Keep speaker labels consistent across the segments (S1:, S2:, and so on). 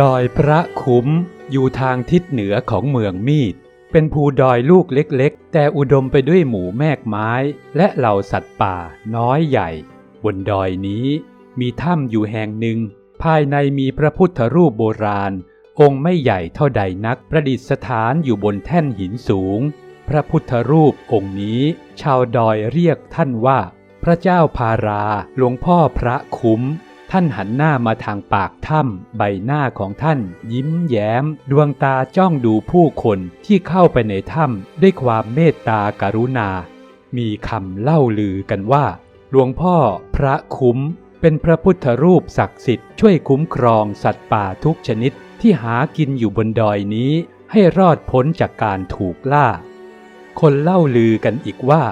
S1: ดอยพระคุ้ม อยู่ทางทิศเหนือของเมืองมีด เป็นภูดอยลูกเล็กๆ แต่อุดมไปด้วยหมู่แมกไม้ และเหล่าสัตว์ป่าน้อยใหญ่ บนดอยนี้มีถ้ำอยู่แห่งหนึ่ง ภายในมีพระพุทธรูปโบราณ องค์ไม่ใหญ่เท่าใดนักประดิษฐานอยู่บนแท่นหินสูง พระพุทธรูปองค์นี้ ชาวดอยเรียกท่านว่า พระเจ้าพาราหลวงพ่อพระคุ้ม ท่านหันหน้ามาทางปากถ้ำใบหน้าของท่านยิ้มแย้ม ดวงตาจ้องดูผู้คนที่เข้าไปในถ้ำด้วยความเมตตากรุณา มีคำเล่าลือกันว่า หลวงพ่อพระคุ้ม เป็นพระพุทธรูปศักดิ์สิทธิ์ช่วยคุ้มครองสัตว์ป่าทุกชนิดที่หากินอยู่บนดอยนี้ ให้รอดพ้นจากการถูกล่า คนเล่าลือกันอีกว่า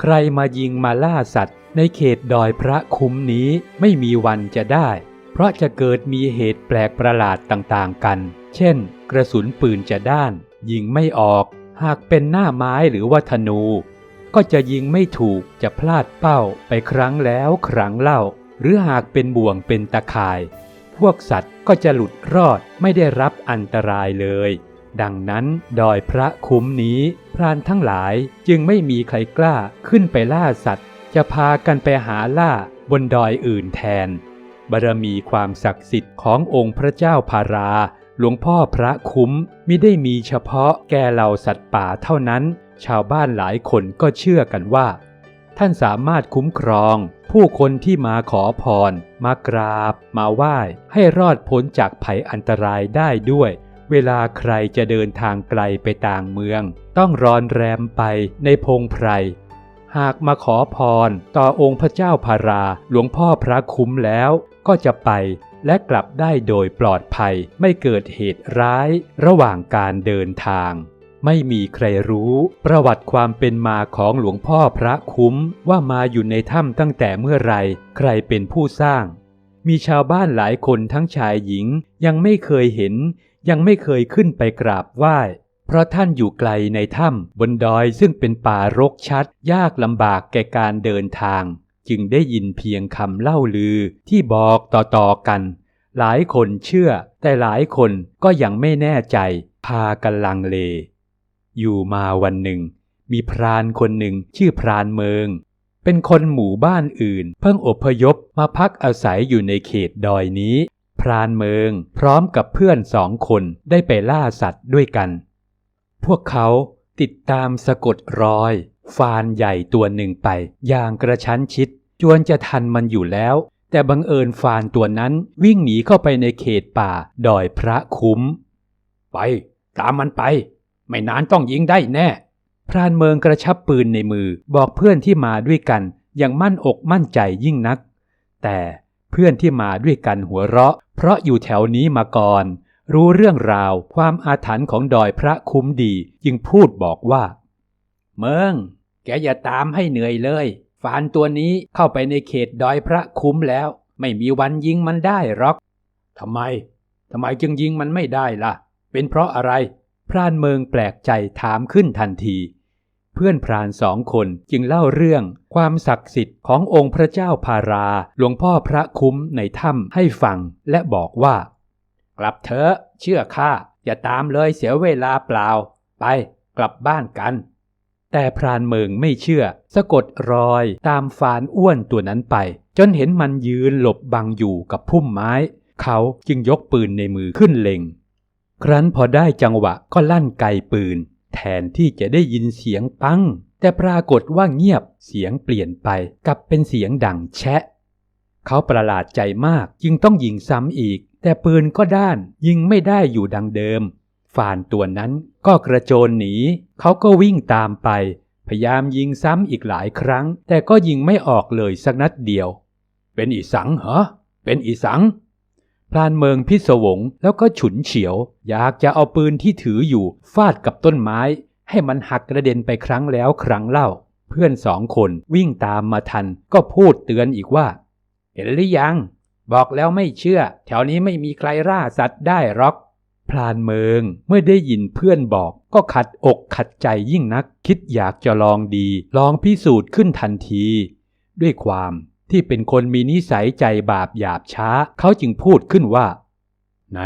S1: ใครมายิงมาล่าสัตว์ในเขตดอยพระคุ้มนี้ไม่มีวันจะได้ เพราะจะเกิดมีเหตุแปลกประหลาดต่างๆกัน เช่น กระสุนปืนจะด้าน ยิงไม่ออก หากเป็นหน้าไม้หรือว่าธนู ก็จะยิงไม่ถูกจะพลาดเป้าไปครั้งแล้วครั้งเล่า หรือหากเป็นบ่วงเป็นตะข่าย พวกสัตว์ก็จะหลุดรอดไม่ได้รับอันตรายเลย ดังนั้นดอยพระคุ้มนี้พรานทั้งหลายจึงไม่มีใครกล้าขึ้นไปล่าสัตว์ จะพากันไปหาล่าบนดอยอื่นแทน บารมีความศักดิ์สิทธิ์ขององค์พระเจ้าพารา หลวงพ่อพระคุ้มมิได้มีเฉพาะแก่เหล่าสัตว์ป่าเท่านั้น ชาวบ้านหลายคนก็เชื่อกันว่า ท่านสามารถคุ้มครอง ผู้คนที่มาขอพร มากราบ มาไหว้ให้รอดพ้นจากภัยอันตรายได้ด้วยเวลาใครจะเดินทางไกลไปต่างเมือง ต้องรอนแรมไปในพงไพร หากมาขอพรต่อองค์พระเจ้าพาราหลวงพ่อพระคุ้มแล้วก็จะไปและกลับได้โดยปลอดภัยไม่เกิดเหตุร้ายระหว่างการเดินทาง ไม่มีใครรู้ประวัติความเป็นมาของหลวงพ่อพระคุ้มว่ามาอยู่ในถ้ำตั้งแต่เมื่อไรใครเป็นผู้สร้าง มีชาวบ้านหลายคนทั้งชายหญิงยังไม่เคยเห็น ยังไม่เคยขึ้นไปกราบไหว้ เพราะท่านอยู่ไกลในถ้ำบนดอยซึ่งเป็นป่ารกชัด ยากลำบากแก่การเดินทาง จึงได้ยินเพียงคำเล่าลือที่บอกต่อๆกัน หลายคนเชื่อ แต่หลายคนก็ยังไม่แน่ใจพากันลังเล อยู่มาวันหนึ่ง มีพรานคนหนึ่งชื่อพรานเมือง เป็นคนหมู่บ้านอื่น เพิ่งอพยพมาพักอาศัยอยู่ในเขตดอยนี้ พรานเมืองพร้อมกับเพื่อนสองคนได้ไปล่าสัตว์ด้วยกัน พวกเขาติดตามสะกดรอย ฟานใหญ่ตัวหนึ่งไป อย่างกระชั้นชิด จวนจะทันมันอยู่แล้ว แต่บังเอิญฟานตัวนั้นวิ่งหนีเข้าไปในเขตป่าดอยพระคุ้ม ไป ตามมันไป ไม่นานต้องยิงได้แน่ พรานเมืองกระชับปืนในมือบอกเพื่อนที่มาด้วยกันอย่างมั่นอกมั่นใจยิ่งนัก แต่เพื่อนที่มาด้วยกันหัวเราะ เพราะอยู่แถวนี้มาก่อน รู้เรื่องราวความอาถรรพ์ของดอยพระคุ้มดีจึงพูดบอกว่า เมืองแกอย่าตามให้เหนื่อยเลยฟานตัวนี้เข้าไปในเขตดอยพระคุ้มแล้ว ไม่มีวันยิงมันได้หรอกทำไมทำไมจึงยิงมันไม่ได้ล่ะ เป็นเพราะอะไร พรานเมืองแปลกใจถามขึ้นทันที เพื่อนพรานสองคนจึงเล่าเรื่องความศักดิ์สิทธิ์ขององค์พระเจ้าพาราหลวงพ่อพระคุ้มในถ้ำให้ฟังและบอกว่า กลับเถอะเชื่อข้าอย่าตามเลยเสียเวลาเปล่า ไปกลับบ้านกัน แต่พรานเมืองไม่เชื่อ สะกดรอยตามฟานอ้วนตัวนั้นไป จนเห็นมันยืนหลบบังอยู่กับพุ่มไม้ เขาจึงยกปืนในมือขึ้นเล็ง ครั้นพอได้จังหวะก็ลั่นไกปืน แทนที่จะได้ยินเสียงปัง แต่ปรากฏว่าเงียบเสียงเปลี่ยนไปกลับเป็นเสียงดังแชะ เขาประหลาดใจมากจึงต้องยิงซ้ำอีก แต่ปืนก็ด้านยิงไม่ได้อยู่ดังเดิมฝ่านตัวนั้นก็กระโจนหนี เขาก็วิ่งตามไป พยายามยิงซ้ำอีกหลายครั้ง แต่ก็ยิงไม่ออกเลยสักนัดเดียว เป็นอีสังเหรอ เป็นอีสัง พลานเมืองพิศวงแล้วก็ฉุนเฉียว อยากจะเอาปืนที่ถืออยู่ฟาดกับต้นไม้ ให้มันหักกระเด็นไปครั้งแล้วครั้งเล่า เพื่อนสองคนวิ่งตามมาทันก็พูดเตือนอีกว่า เห็นหรือยัง บอกแล้วไม่เชื่อ แถวนี้ไม่มีใครล่าสัตว์ได้หรอก พลานเมืองเมื่อได้ยินเพื่อนบอก ก็ขัดอกขัดใจยิ่งนัก คิดอยากจะลองดี ลองพิสูจน์ขึ้นทันที ด้วยความที่เป็นคนมีนิสัยใจบาปหยาบช้า เขาจึงพูดขึ้นว่า ไหน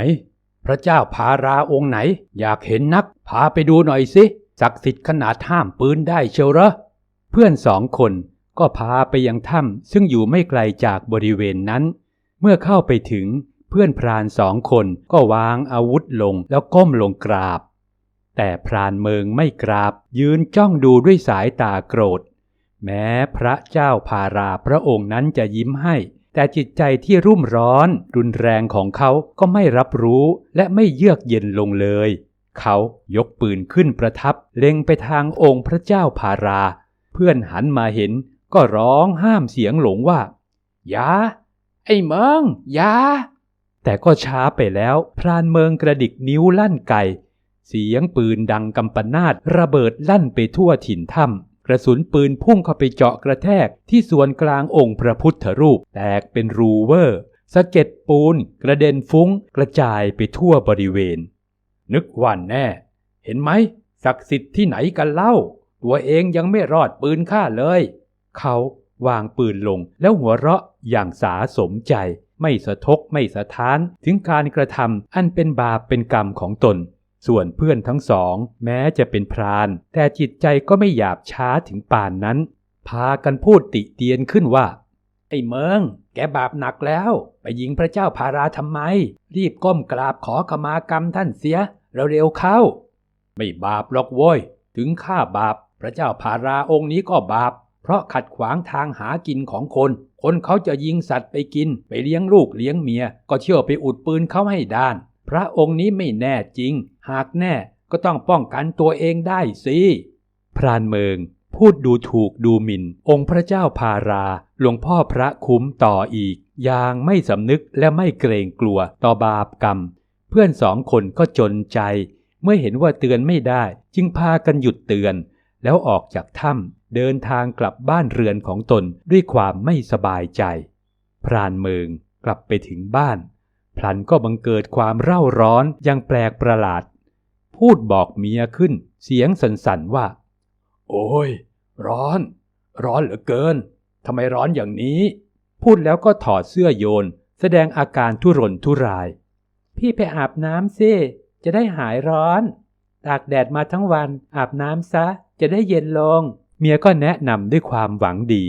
S1: พระเจ้าพาราองค์ไหน อยากเห็นนัก พาไปดูหน่อยสิศักดิ์สิทธิ์ขนาดห้ามปืนได้เชียวเหรอเพื่อนสองคนก็พาไปยังถ้ำซึ่งอยู่ไม่ไกลจากบริเวณนั้น เมื่อเข้าไปถึงเพื่อนพรานสองคนก็วางอาวุธลงแล้วก้มลงกราบ แต่พรานเมืองไม่กราบ ยืนจ้องดูด้วยสายตาโกรธ แม้พระเจ้าพาราพระองค์นั้นจะยิ้มให้ แต่จิตใจที่รุ่มร้อน รุนแรงของเขาก็ไม่รับรู้และไม่เยือกเย็นลงเลย เขายกปืนขึ้นประทับ เล็งไปทางองค์พระเจ้าพารา เพื่อนหันมาเห็นก็ร้องห้ามเสียงหลงว่าอย่า ไอ้เมืองยาแต่ก็ช้าไปแล้ว พรานเมืองกระดิกนิ้วลั่นไกเสียงปืนดังกำปนาตระเบิดลั่นไปทั่วถิ่นถ้ำกระสุนปืนพุ่งเข้าไปเจาะกระแทกที่ส่วนกลางองค์พระพุทธรูป แตกเป็นรูเวอร์สะเก็ดปูน กระเด็นฟุ้ง กระจายไปทั่วบริเวณ นึกว่าแน่ เห็นไหมศักดิ์สิทธิ์ที่ไหนกันเล่า ตัวเองยังไม่รอดปืนข้าเลย เขาวางปืนลงแล้วหัวเราะ อย่างสาสมใจ ไม่สะทกไม่สะท้านถึงการกระทำอันเป็นบาปเป็นกรรมของตน ส่วนเพื่อนทั้งสอง แม้จะเป็นพราน แต่จิตใจก็ไม่หยาบช้าถึงป่านนั้น พากันพูดติเตียนขึ้นว่า ไอ้เมือง แกบาปหนักแล้ว ไปยิงพระเจ้าพาราทำไม รีบก้มกราบขอขมากรรมท่านเสียเร็วๆเข้า ไม่บาปหรอกโว้ย ถึงข้าบาป พระเจ้าพาราองค์นี้ก็บาป เพราะขัดขวางทางหากินของคน คนเขาจะยิงสัตว์ไปกิน ไปเลี้ยงลูกเลี้ยงเมีย ก็เที่ยวไปอุดปืนเขาให้ด้าน พระองค์นี้ไม่แน่จริง หากแน่ก็ต้องป้องกันตัวเองได้สิพรานเมืองพูดดูถูกดูหมิ่น องค์พระเจ้าพาราหลวงพ่อพระคุ้มต่ออีก อย่างไม่สำนึกและไม่เกรงกลัวต่อบาปกรรม เพื่อนสองคนก็จนใจ เมื่อเห็นว่าเตือนไม่ได้ จึงพากันหยุดเตือน แล้วออกจากถ้ำ เดินทางกลับบ้านเรือนของตนด้วยความไม่สบายใจ พรานเมืองกลับไปถึงบ้าน พลันก็บังเกิดความเร่าร้อนอยังแปลกประหลาด พูดบอกเมียขึ้น เสียงสั่นๆว่า โอ้ย ร้อน ร้อนเหลือเกินทำไมร้อนอย่างนี้ พูดแล้วก็ถอดเสื้อโยน แสดงอาการทุรนทุราย พี่ไปอาบน้ำสิจะได้หายร้อน ตากแดดมาทั้งวันอาบน้ำซะจะได้เย็นลง เมียก็แนะนำด้วยความหวังดี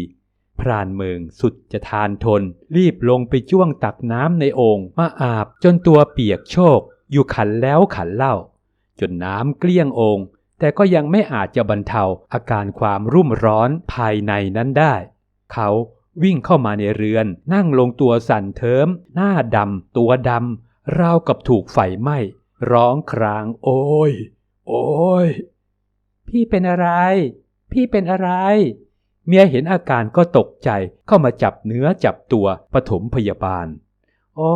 S1: พรานเมืองสุดจะทานทน รีบลงไปจ้วงตักน้ำในโอ่งมาอาบจนตัวเปียกโชก อยู่ขันแล้วขันเล่า จนน้ำเกลี้ยงโอ่งแต่ก็ยังไม่อาจจะบรรเทาอาการความรุ่มร้อนภายในนั้นได้ เขาวิ่งเข้ามาในเรือน นั่งลงตัวสั่นเทิม หน้าดำตัวดำราวกับถูกไฟไหม้ ร้องคราง โอ้ย โอ้ย พี่เป็นอะไร พี่เป็นอะไร เมียเห็นอาการก็ตกใจเข้ามาจับเนื้อจับตัวปฐมพยาบาล โอ้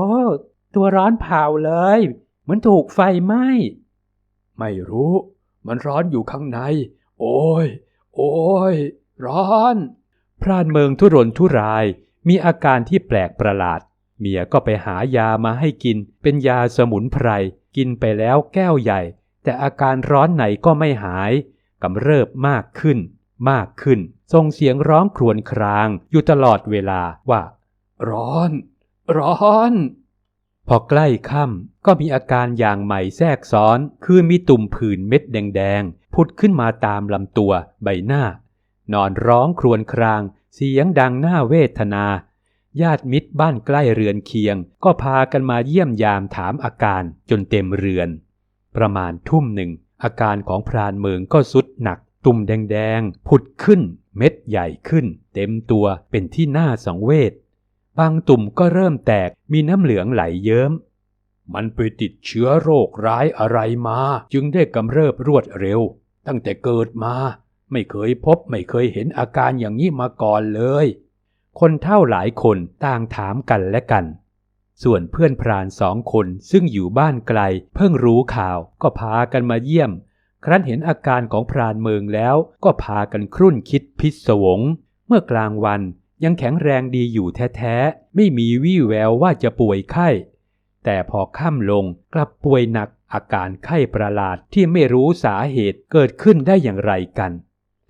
S1: ตัวร้อนเผาเลย เหมือนถูกไฟไหม้ ไม่รู้ มันร้อนอยู่ข้างใน โอ้ย โอ้ย ร้อน พรานเมืองทุรนทุรายมีอาการที่แปลกประหลาด เมียก็ไปหายามาให้กิน เป็นยาสมุนไพร กินไปแล้วแก้วใหญ่ แต่อาการร้อนไหนก็ไม่หาย กำเริบมากขึ้น มากขึ้น ส่งเสียงร้องครวญครางอยู่ตลอดเวลาว่า ร้อน ร้อน พอใกล้ค่ำก็มีอาการอย่างใหม่แทรกซ้อน คือมีตุ่มผื่นเม็ดแดงๆพุดขึ้นมาตามลำตัวใบหน้า นอนร้องครวญคราง เสียงดังหน้าเวทนา ญาติมิตรบ้านใกล้เรือนเคียง ก็พากันมาเยี่ยมยามถามอาการจนเต็มเรือน ประมาณทุ่มหนึ่งอาการของพรานเมืองก็สุดหนัก ตุ่มแดงๆ ผุดขึ้นเม็ดใหญ่ขึ้น เต็มตัวเป็นที่น่าสังเวช บางตุ่มก็เริ่มแตกมีน้ำเหลืองไหลเยิ้ม มันไปติดเชื้อโรคร้ายอะไรมา จึงได้กำเริบรวดเร็ว ตั้งแต่เกิดมา ไม่เคยพบไม่เคยเห็นอาการอย่างนี้มาก่อนเลย คนเท่าหลายคนต่างถามกันและกัน ส่วนเพื่อนพรานสองคนซึ่งอยู่บ้านไกล เพิ่งรู้ข่าวก็พากันมาเยี่ยม ครั้นเห็นอาการของพรานเมืองแล้วก็พากันครุ่นคิดพิศวง เมื่อกลางวันยังแข็งแรงดีอยู่แท้ๆ ไม่มีวี่แววว่าจะป่วยไข้ แต่พอค่ำลงกลับป่วยหนักอาการไข้ประหลาดที่ไม่รู้สาเหตุเกิดขึ้นได้อย่างไรกัน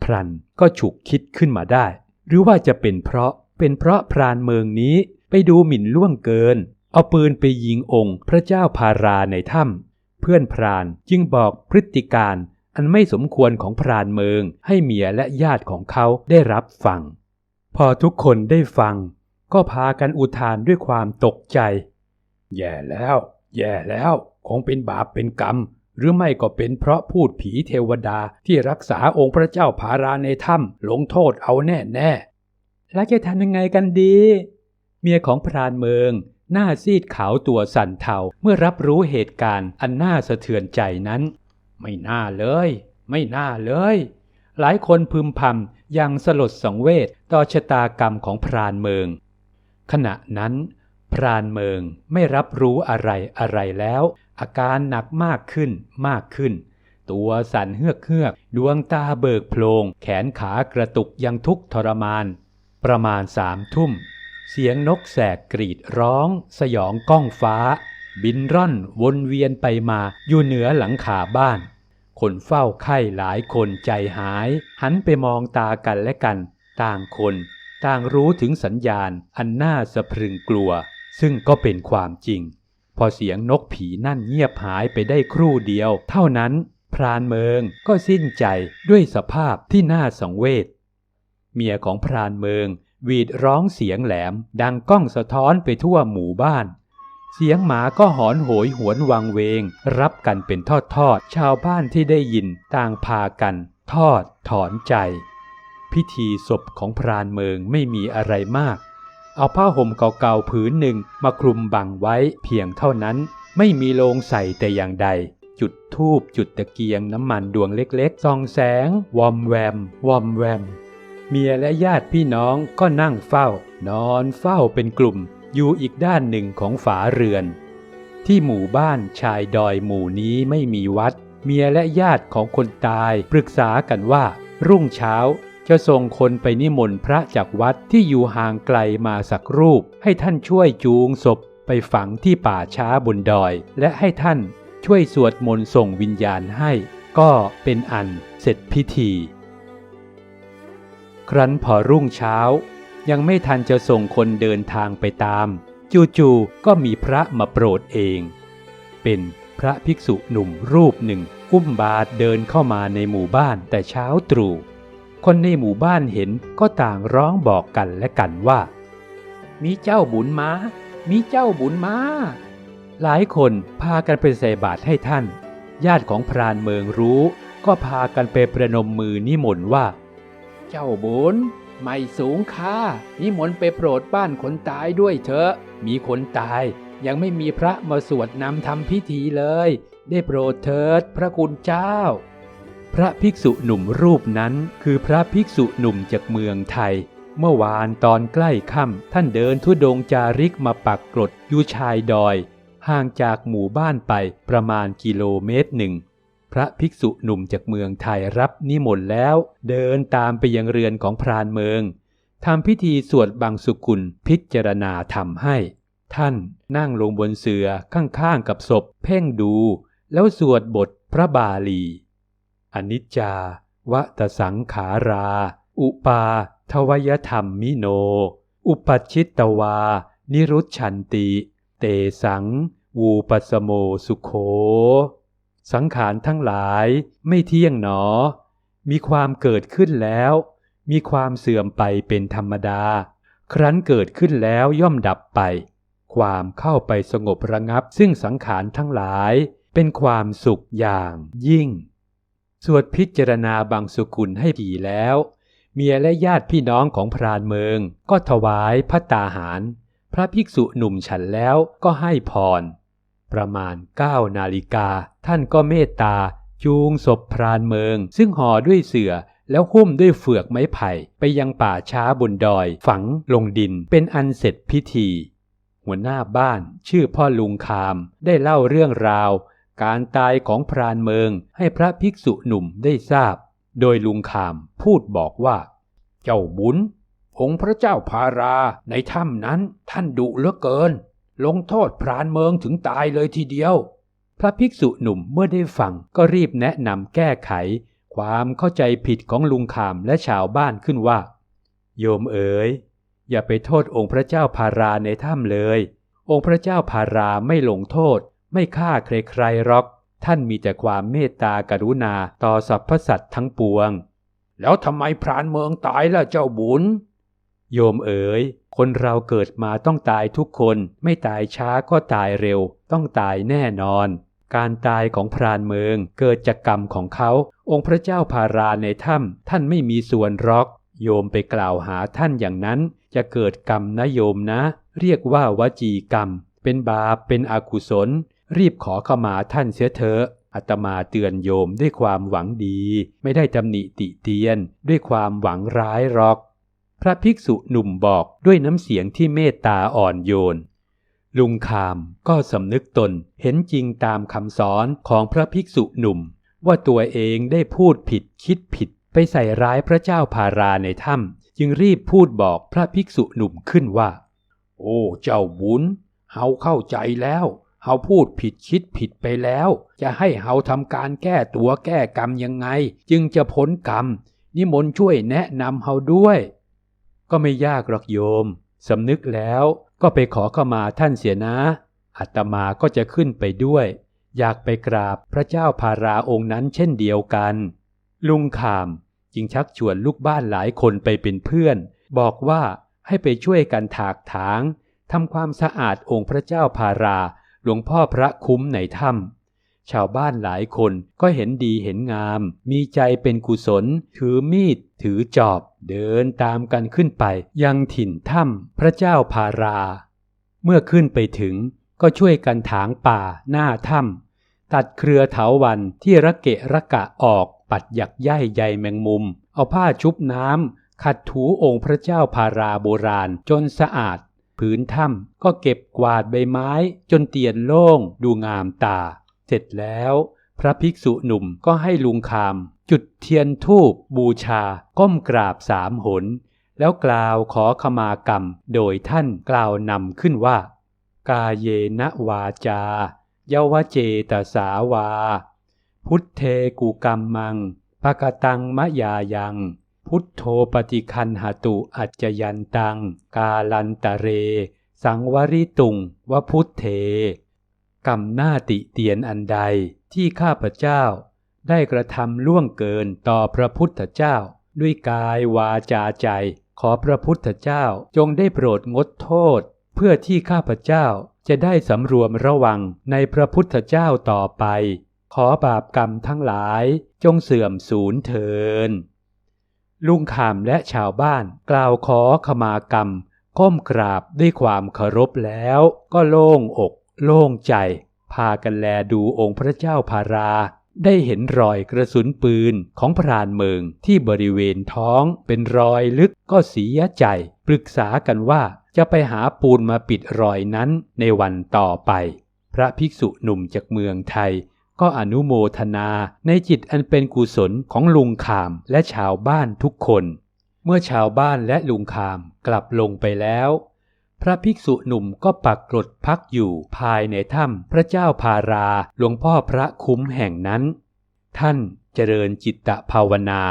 S1: พรันก็ฉุกคิดขึ้นมาได้ หรือว่าจะเป็นเพราะเป็นเพราะพรานเมืองนี้ไปดูหมิ่นล่วงเกินเเอาปืนไปยิงองค์พระเจ้าพาราในถ้ำ เพื่อนพรานจึงบอกพฤติการอันไม่สมควรของพรานเมืองให้เมียและญาติของเขาได้รับฟัง พอทุกคนได้ฟัง ก็พากันอุทานด้วยความตกใจ แย่แล้ว แย่แล้ว คงเป็นบาปเป็นกรรม หรือไม่ก็เป็นเพราะพูดผีเทวดาที่รักษาองค์พระเจ้าพาราในถ้ำลงโทษเอาแน่แน่แล้วจะทำยังไงกันดี เมียของพรานเมือง หน้าซีดขาวตัวสั่นเทาเมื่อรับรู้เหตุการณ์อันน่าสะเทือนใจนั้น ไม่น่าเลย ไม่น่าเลย หลายคนพึมพำอย่างสลดสังเวชต่อชะตากรรมของพรานเมือง ขณะนั้น พรานเมืองไม่รับรู้อะไรอะไรแล้ว อาการหนักมากขึ้นมากขึ้น ตัวสั่นเฮือกเฮือกดวงตาเบิกโพลง แขนขากระตุกยังทุกข์ทรมาน ประมาณสามทุ่ม เสียงนกแสกกรีดร้อง สยองก้องฟ้า บินร่อนวนเวียนไปมาอยู่เหนือหลังคาบ้าน คนเฝ้าไข้หลายคนใจหาย หันไปมองตากันและกัน ต่างคน ต่างรู้ถึงสัญญาณอันน่าสะพรึงกลัว ซึ่งก็เป็นความจริง พอเสียงนกผีนั่นเงียบหายไปได้ครู่เดียว เท่านั้น พรานเมืองก็สิ้นใจด้วยสภาพที่น่าสังเวชเมียของพรานเมือง หวีดร้องเสียงแหลมดังก้องสะท้อนไปทั่วหมู่บ้าน เสียงหมาก็หอนโหยหวนวังเวง รับกันเป็นทอดทอดๆชาวบ้านที่ได้ยินต่างพากัน ทอดถอนใจ พิธีศพของพรานเมืองไม่มีอะไรมาก เอาผ้าห่มเก่าๆผืนหนึ่งมาคลุมบังไว้เพียงเท่านั้น ไม่มีโลงใส่แต่อย่างใด จุดทูบจุดตะเกียงน้ำมันดวงเล็กๆส่องแสง วอมแวม วอมแวม เมียและญาติพี่น้องก็นั่งเฝ้า นอนเฝ้าเป็นกลุ่ม อยู่อีกด้านหนึ่งของฝาเรือน ที่หมู่บ้านชายดอยหมู่นี้ไม่มีวัด เมียและญาติของคนตายปรึกษากันว่า รุ่งเช้าจะส่งคนไปนิมนต์พระจากวัดที่อยู่ห่างไกลมาสักรูป ให้ท่านช่วยจูงศพไปฝังที่ป่าช้าบนดอย และให้ท่านช่วยสวดมนต์ส่งวิญญาณให้ ก็เป็นอันเสร็จพิธี ครั้นพอรุ่งเช้า ยังไม่ทันจะส่งคนเดินทางไปตาม จู่ๆก็มีพระมาโปรดเอง เป็นพระภิกษุหนุ่มรูปหนึ่งอุ้มบาทเดินเข้ามาในหมู่บ้านแต่เช้าตรู่คนในหมู่บ้านเห็นก็ต่างร้องบอกกันและกันว่า มีเจ้าบุญมา มีเจ้าบุญมา หลายคนพากันไปใส่บาตรให้ท่าน ญาติของพรานเมืองรู้ ก็พากันไปประนมมือนิมนต์ว่า เจ้าบุญไม่สูงค่านิมนต์ไปโปรดบ้านคนตายด้วยเถอะ มีคนตาย ยังไม่มีพระมาสวดนำทำพิธีเลย ได้โปรดเถิดพระคุณเจ้า พระภิกษุหนุ่มรูปนั้นคือพระภิกษุหนุ่มจากเมืองไทย เมื่อวานตอนใกล้ค่ำท่านเดินทุดงจาริกมาปักกรดอยู่ชายดอย ห่างจากหมู่บ้านไปประมาณกิโลเมตรหนึ่ง พระภิกษุหนุ่มจากเมืองไทยรับนิมนต์แล้ว เดินตามไปยังเรือนของพรานเมืองทำพิธีสวดบังสุกุลพิจารณาทำให้ ท่านนั่งลงบนเสือข้างๆกับศพเพ่งดู แล้วสวดบทพระบาลี อนิจจาวะตสังขารา อุปาทวยธรรมมิโน อุปชิตตวา นิรุชันติ เตสัง วูปสโมสุโข สังขารทั้งหลายไม่เที่ยงหนอ มีความเกิดขึ้นแล้ว มีความเสื่อมไปเป็นธรรมดา ครั้นเกิดขึ้นแล้วย่อมดับไป ความเข้าไปสงบระงับซึ่งสังขารทั้งหลาย เป็นความสุขอย่างยิ่ง สวดพิจารณาบางสุกุลให้ผีแล้ว เมียและญาติพี่น้องของพรานเมืองก็ถวายพัตตาหาร พระภิกษุหนุ่มฉันแล้วก็ให้พร ประมาณเก้านาฬิกา ท่านก็เมตตา จูงศพพรานเมือง ซึ่งห่อด้วยเสื่อแล้วหุ้มด้วยเฟือกไม้ไผ่ไปยังป่าช้าบนดอย ฝังลงดินเป็นอันเสร็จพิธี หัวหน้าบ้านชื่อพ่อลุงคาม ได้เล่าเรื่องราว การตายของพรานเมืองให้พระภิกษุหนุ่มได้ทราบ โดยลุงคามพูดบอกว่า เจ้าบุญองค์พระเจ้าพาราในถ้ำนั้นท่านดุเหลือเกิน ลงโทษพรานเมืองถึงตายเลยทีเดียว พระภิกษุหนุ่มเมื่อได้ฟังก็รีบแนะนำแก้ไข ความเข้าใจผิดของลุงขามและชาวบ้านขึ้นว่า โยมเอ๋ยอย่าไปโทษองค์พระเจ้าพาราในถ้ำเลย องค์พระเจ้าพาราไม่ลงโทษ ไม่ฆ่าใครๆหรอก ท่านมีแต่ความเมตตากรุณาต่อสรรพสัตว์ทั้งปวง แล้วทำไมพรานเมืองตายล่ะเจ้าบุญ โยมเอ๋ย คนเราเกิดมาต้องตายทุกคน ไม่ตายช้าก็ตายเร็ว ต้องตายแน่นอน การตายของพรานเมืองเกิดจากกรรมของเขา องค์พระเจ้าพาราในถ้ำท่านไม่มีส่วนรอก โยมไปกล่าวหาท่านอย่างนั้น จะเกิดกรรมนะโยมนะ เรียกว่าวจีกรรม เป็นบาปเป็นอกุศล รีบขอขมาท่านเสียเถอะอาตมาเตือนโยมด้วยความหวังดี ไม่ได้ตำหนิติเตียน ด้วยความหวังร้ายหรอก พระภิกษุหนุ่มบอกด้วยน้ำเสียงที่เมตตาอ่อนโยน ลุงคามก็สำนึกตนเห็นจริงตามคำสอนของพระภิกษุหนุ่ม ว่าตัวเองได้พูดผิดคิดผิดไปใส่ร้ายพระเจ้าพาราในถ้ำจึงรีบพูดบอกพระภิกษุหนุ่มขึ้นว่า โอ้เจ้าบุญเฮาเข้าใจแล้วเฮาพูดผิดคิดผิดไปแล้ว จะให้เฮาทำการแก้ตัวแก้กรรมยังไง จึงจะพ้นกรรม นิมนต์ช่วยแนะนำเฮาด้วย ก็ไม่ยากหรอกโยมสำนึกแล้วก็ไปขอเข้ามาท่านเสียนะอาตมาก็จะขึ้นไปด้วย อยากไปกราบพระเจ้าพาราองค์นั้นเช่นเดียวกัน ลุงขามจึงชักชวนลูกบ้านหลายคนไปเป็นเพื่อน บอกว่าให้ไปช่วยกันถากถางทำความสะอาดองค์พระเจ้าพาราหลวงพ่อพระคุ้มในถ้ำ ชาวบ้านหลายคนก็เห็นดีเห็นงาม มีใจเป็นกุศล ถือมีด ถือจอบ เดินตามกันขึ้นไป ยังถิ่นถ้ำพระเจ้าพารา เมื่อขึ้นไปถึงก็ช่วยกันถางป่าหน้าถ้ำตัดเครือเถาวันที่ระเกะระกะออกปัดหยักใยใยแมงมุม เอาผ้าชุบน้ำขัดถูองค์พระเจ้าพาราโบราณจนสะอาดผืนถ้ำก็เก็บกวาดใบไม้จนเตียนโล่งดูงามตา เสร็จแล้ว พระภิกษุหนุ่มก็ให้ลุงคาม จุดเทียนทูบบูชา ก้มกราบสามหน แล้วกล่าวขอขมากรรม โดยท่านกล่าวนำขึ้นว่า กาเยนะวาจา เยาวเจตสาวา พุทเทกุกรรมมังปะกตังมะยายังพุทโธปฏิคันหตุอัจจยันตัง กาลันตะเร สังวริตุงวพุทเท กรรมหน้าติเตียนอันใดที่ข้าพเจ้า ได้กระทำล่วงเกินต่อพระพุทธเจ้า ด้วยกายวาจาใจ ขอพระพุทธเจ้าจงได้โปรดงดโทษ เพื่อที่ข้าพเจ้าจะได้สำรวมระวังในพระพุทธเจ้าต่อไป ขอบาปกรรมทั้งหลายจงเสื่อมสูญเทิน ลุงขามและชาวบ้านกล่าวขอขมากรรมก้มกราบด้วยความเคารพแล้วก็โล่งอก โล่งใจ พากันแลดูองค์พระเจ้าพารา ได้เห็นรอยกระสุนปืนของพรานเมืองที่บริเวณท้องเป็นรอยลึกก็เสียใจ ปรึกษากันว่าจะไปหาปูนมาปิดรอยนั้นในวันต่อไป พระภิกษุหนุ่มจากเมืองไทย ก็อนุโมทนาในจิตอันเป็นกุศลของลุงขามและชาวบ้านทุกคน เมื่อชาวบ้านและลุงขามกลับลงไปแล้ว พระภิกษุหนุ่มก็ปักกรดพักอยู่ภายในถ้ำพระเจ้าพาราหลวงพ่อพระคุ้มแห่งนั้น ท่านเจริญจิตตภาวนา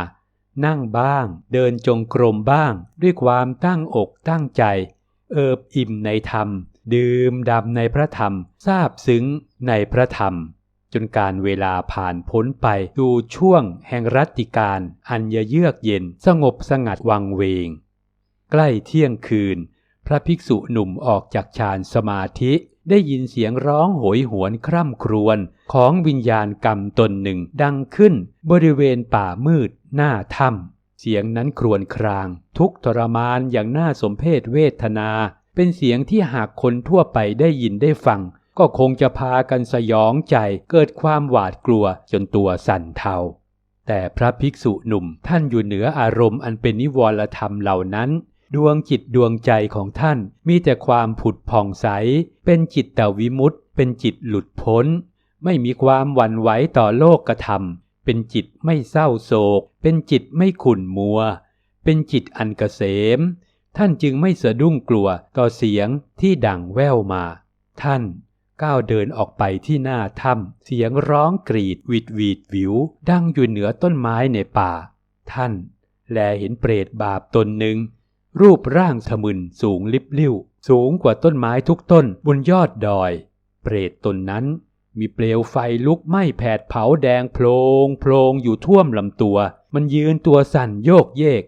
S1: นั่งบ้าง เดินจงกรมบ้าง ด้วยความตั้งอกตั้งใจ เอิบอิ่มในธรรม ดื่มดำในพระธรรมซาบซึ้งในพระธรรม จนการเวลาผ่านพ้นไปดูช่วงแห่งรัตติการ อันเยือกเย็นสงบสงัดวังเวง ใกล้เที่ยงคืน พระภิกษุหนุ่มออกจากฌานสมาธิ ได้ยินเสียงร้องโหยหวนคร่ำครวญของวิญญาณกรรมตนหนึ่งดังขึ้น บริเวณป่ามืดหน้าถ้ำเสียงนั้นครวญคราง ทุกทรมานอย่างน่าสมเพชเวทนา เป็นเสียงที่หากคนทั่วไปได้ยินได้ฟัง ก็คงจะพากันสยองใจเกิดความหวาดกลัวจนตัวสั่นเทาแต่พระภิกษุหนุ่มท่านอยู่เหนืออารมณ์อันเป็นนิวรธรรมเหล่านั้น ดวงจิตดวงใจของท่านมีแต่ความผุดผ่องใส เป็นจิตตวิมุตต์เป็นจิตหลุดพ้น ไม่มีความหวั่นไหวต่อโลกกระทำเป็นจิตไม่เศร้าโศก เป็นจิตไม่ขุ่นมัว เป็นจิตอันเกษม ท่านจึงไม่สะดุ้งกลัวต่อเสียงที่ดังแว่วมา ท่านก้าวเดินออกไปที่หน้าถ้ำเสียงร้องกรีดวิดวีดวิว ดังอยู่เหนือต้นไม้ในป่า ท่าน แลเห็นเปรตบาปตนหนึ่ง รูปร่างทะมึนสูงลิบลิ่ว สูงกว่าต้นไม้ทุกต้นบนยอดดอย เปรตตนนั้น มีเปลวไฟลุกไหม้แผดเผาแดงโพลงโพลงอยู่ท่วมลำตัว มันยืนตัวสั่นโยกเยก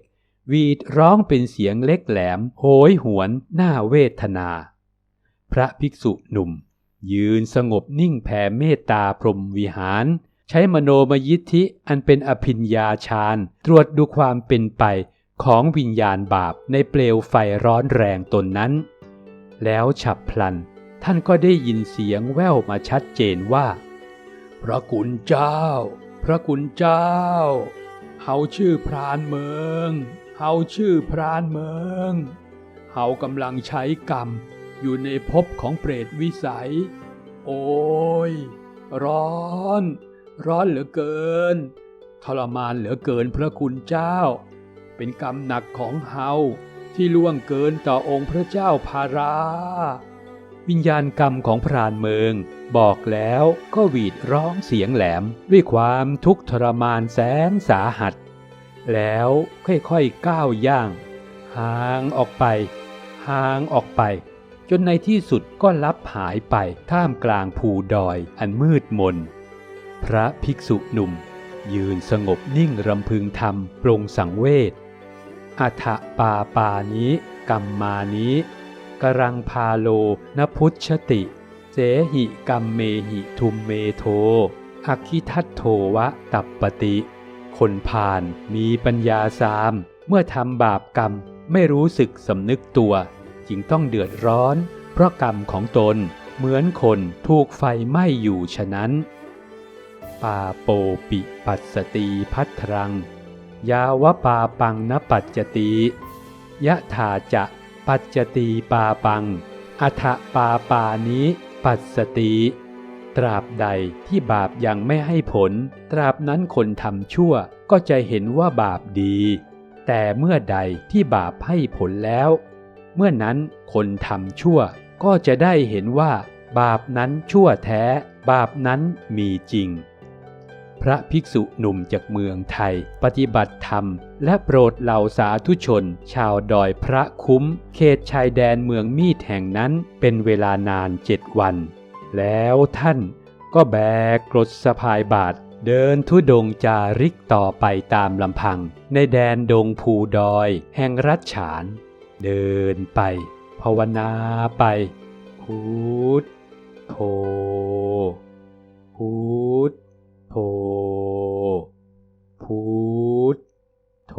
S1: วีดร้องเป็นเสียงเล็กแหลม โหยหวนหน่าเวทนา พระภิกษุหนุ่ม ยืนสงบนิ่งแผ่เมตตาพรหมวิหาร ใช้มโนมยิทธิอันเป็นอภิญญาฌานตรวจดูความเป็นไป ของวิญญาณบาปในเปลวไฟร้อนแรงตนนั้น แล้วฉับพลัน ท่านก็ได้ยินเสียงแว่วมาชัดเจนว่า พระคุณเจ้า พระคุณเจ้าเฮาชื่อพรานเมืองเฮาชื่อพรานเมืองเฮากำลังใช้กรรมอยู่ในภพของเปรตวิสัย โอ้ย ร้อน ร้อนเหลือเกิน ทรมานเหลือเกินพระคุณเจ้า เป็นกรรมหนักของเฮาที่ล่วงเกินต่อองค์พระเจ้าพารา วิญญาณกรรมของพรานเมือง บอกแล้วก็หวีดร้องเสียงแหลมด้วยความทุกข์ทรมานแสนสาหัส แล้วค่อยๆก้าวย่าง ห่างออกไป ห่างออกไป จนในที่สุดก็ลับหายไปท่ามกลางภูดอยอันมืดมน พระภิกษุหนุ่มยืนสงบนิ่งรำพึงธรรมปรงสังเวช อัฐปาปานี้กัมมานี้กรังพาโลนพุชชติเสหิกัมเมหิทุมเมโทอคิทัตโทวะตัปปติ คนพาลมีปัญญาสาม เมื่อทำบาปกรรมไม่รู้สึกสำนึกตัว จึงต้องเดือดร้อน เพราะกรรมของตนเหมือนคนถูกไฟไหม้อยู่ฉะนั้น ปาโปปิปัสสตีพัทรัง ยาวปาปังนปัจจติยะถาจะปัจจตีปาปัง อัฐปาปานี้ปัสสติ ตราบใดที่บาปยังไม่ให้ผล ตราบนั้นคนทำชั่วก็จะเห็นว่าบาปดี แต่เมื่อใดที่บาปให้ผลแล้ว เมื่อนั้นคนทำชั่วก็จะได้เห็นว่า บาปนั้นชั่วแท้ บาปนั้นมีจริง พระภิกษุหนุ่มจากเมืองไทย ปฏิบัติธรรม และโปรดเหล่าสาธุชน ชาวดอยพระคุ้ม เขตชายแดนเมืองมีดแห่งนั้นเป็นเวลานานเจ็ดวัน แล้วท่านก็แบกกรดสะพายบาทเดินทุดงจาริกต่อไปตามลำพัง ในแดนดงภูดอยแห่งรัชฉาน เดินไป ภาวนาไป พุทโธพุทโธ ธพุทโธ